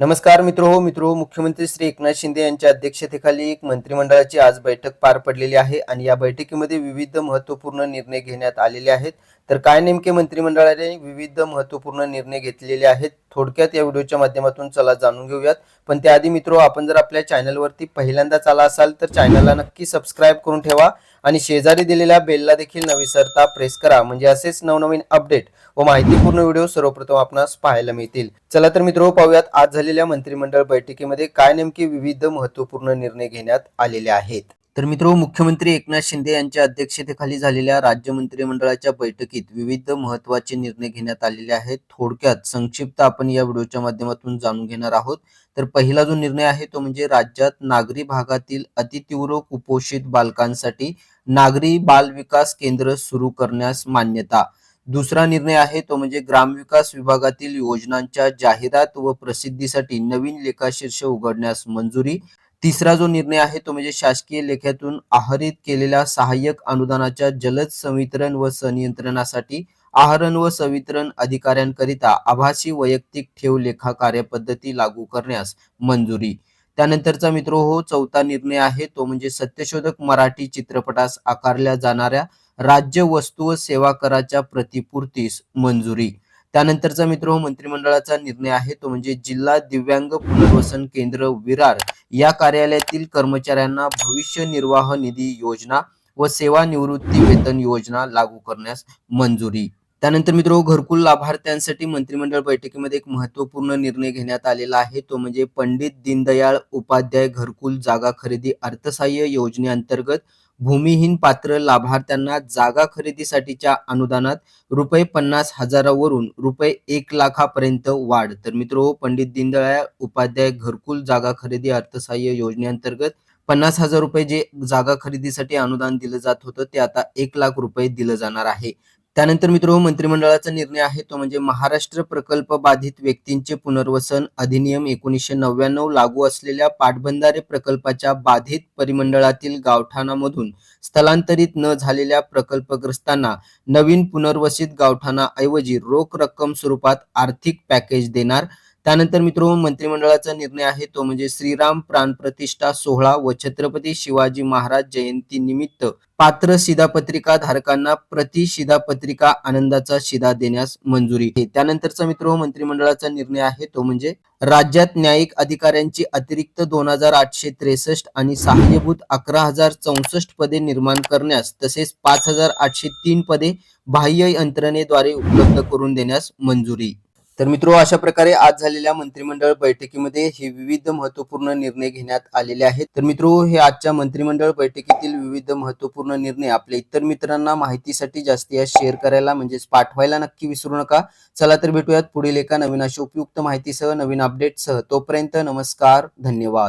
नमस्कार मित्र हो मित्र हो मुख्यमंत्री श्री एकनाथ शिंदे यांच्या अध्यक्षतेखाली एक मंत्रिमंडळाची आज बैठक पार पडलेली आहे आणि या बैठकीमध्ये विविध महत्त्वपूर्ण निर्णय घेण्यात आलेले आहेत. तर काय नेमके मंत्रिमंडळाने विविध महत्त्वपूर्ण निर्णय घेतलेले आहेत थोडक्यात या व्हिडिओच्या माध्यमातून चला जाणून घेऊयात. पण त्याआधी मित्र आपण जर आपल्या चॅनलवरती पहिल्यांदाच आला असाल तर चॅनलला नक्की सबस्क्राईब करून ठेवा आणि शेजारी दिलेल्या बेलला देखील न विसरता प्रेस करा म्हणजे असेच नवनवीन अपडेट व माहितीपूर्ण व्हिडिओ सर्वप्रथम आपणास पाहायला मिळतील. चला तर मित्र पाहूयात आज झालेल्या मंत्रिमंडळ बैठकीमध्ये काय नेमके विविध महत्त्वपूर्ण निर्णय घेण्यात आलेले आहेत? तर मित्र मुख्यमंत्री एकनाथ शिंदे यांच्या अध्यक्षतेखाली झालेल्या राज्य मंत्रिमंडळाच्या बैठकीत विविध महत्त्वाचे निर्णय घेण्यात आलेले आहेत. थोडक्यात संक्षिप्त आपण या व्हिडिओच्या माध्यमातून जाणून घेणार आहोत. तर पहिला जो निर्णय आहे तो म्हणजे राज्यात नागरी भागातील अतितीव्र कुपोषित बालकांसाठी नागरी बाल विकास केंद्र सुरू करण्यास मान्यता. दुसरा निर्णय आहे तो म्हणजे ग्रामविकास विभागातील योजनांच्या जाहिरात व प्रसिद्धीसाठी नवीन लेखाशीर्ष उघडण्यास मंजुरी. तिसरा जो निर्णय आहे तो म्हणजे शासकीय लेख्यातून आहरित केलेल्या सहाय्यक अनुदानाच्या जलद संवितरण व संनियंत्रणासाठी आहरण व संवितरण अधिकाऱ्यांकरिता आभासी वैयक्तिक ठेव लेखा कार्यपद्धती लागू करण्यास मंजुरी. त्यानंतरचा मित्र हो चौथा निर्णय आहे तो म्हणजे सत्यशोधक मराठी चित्रपटास आकारल्या जाणाऱ्या राज्य वस्तू व सेवा कराच्या प्रतिपूर्तीस मंजुरी. त्यानंतरचा मित्र हो, मंत्रिमंडळाचा निर्णय आहे तो म्हणजे जिल्हा दिव्यांग पुनर्वसन केंद्र विरार. या कार्यालयातील कर्मचाऱ्यांना भविष्य निर्वाह निधी योजना व सेवानिवृत्ती वेतन योजना लागू करण्यास मंजुरी. त्यानंतर मित्र हो, घरकुल लाभार्थ्यांसाठी मंत्रिमंडळ बैठकीमध्ये एक महत्त्वपूर्ण निर्णय घेण्यात आलेला आहे तो म्हणजे पंडित दीनदयाळ उपाध्याय घरकुल जागा खरेदी अर्थसहाय्य योजनेअंतर्गत भूमिहीन पात्र लाभार्थ्यांना जागा खरेदीसाठीच्या अनुदानात रुपये पन्नास हजारावरून रुपये एक लाखापर्यंत वाढ. तर मित्र पंडित दीनदयाळ उपाध्याय घरकुल जागा खरेदी अर्थसहाय्य योजनेअंतर्गत पन्नास हजार रुपये जे जागा खरेदीसाठी अनुदान दिलं जात होतं ते आता एक लाख रुपये दिलं जाणार आहे. त्यानंतर मित्र मंत्रिमंडळाचा निर्णय आहे तो म्हणजे महाराष्ट्र प्रकल्प बाधित व्यक्तींचे पुनर्वसन अधिनियम एकोणीसशे नव्याण्णव लागू असलेल्या पाटबंधारे प्रकल्पाच्या बाधित परिमंडळातील गावठाणामधून स्थलांतरित न झालेल्या प्रकल्पग्रस्तांना नवीन पुनर्वसित गावठाणाऐवजी रोख रक्कम स्वरूपात आर्थिक पॅकेज देणार त्यानंतर मित्र मंत्रिमंडळाचा निर्णय आहे तो म्हणजे श्रीराम प्राण प्रतिष्ठा सोहळा व छत्रपती शिवाजी महाराज जयंती निमित्त पात्र शिधापत्रिका धारकांना प्रति शिधापत्रिका आनंदाचा शिधा देण्यास मंजुरी. त्यानंतरचा मित्र मंत्रिमंडळाचा निर्णय आहे तो म्हणजे राज्यात न्यायिक अधिकाऱ्यांची अतिरिक्त दोन हजार आठशे त्रेसष्ट आणि सहाय्यभूत अकरा हजार चौसष्ट पदे निर्माण करण्यास तसेच पाच हजार आठशे तीन पदे बाह्य यंत्रणेद्वारे उपलब्ध करून देण्यास मंजुरी. तर मित्रो अशा प्रकारे आज झालेल्या मंत्रिमंडळ बैठकीमध्ये हे विविध महत्त्वपूर्ण निर्णय घेण्यात आलेले आहेत. तर मित्रो हे आजच्या मंत्रिमंडळ बैठकीतील विविध महत्त्वपूर्ण निर्णय आपल्या इतर मित्रांना माहितीसाठी जास्ती जास्त शेअर करायला म्हणजेच पाठवायला नक्की विसरू नका. चला तर भेटूयात पुढील एका नवीन अशा उपयुक्त माहितीसह नवीन अपडेटसह तोपर्यंत नमस्कार धन्यवाद.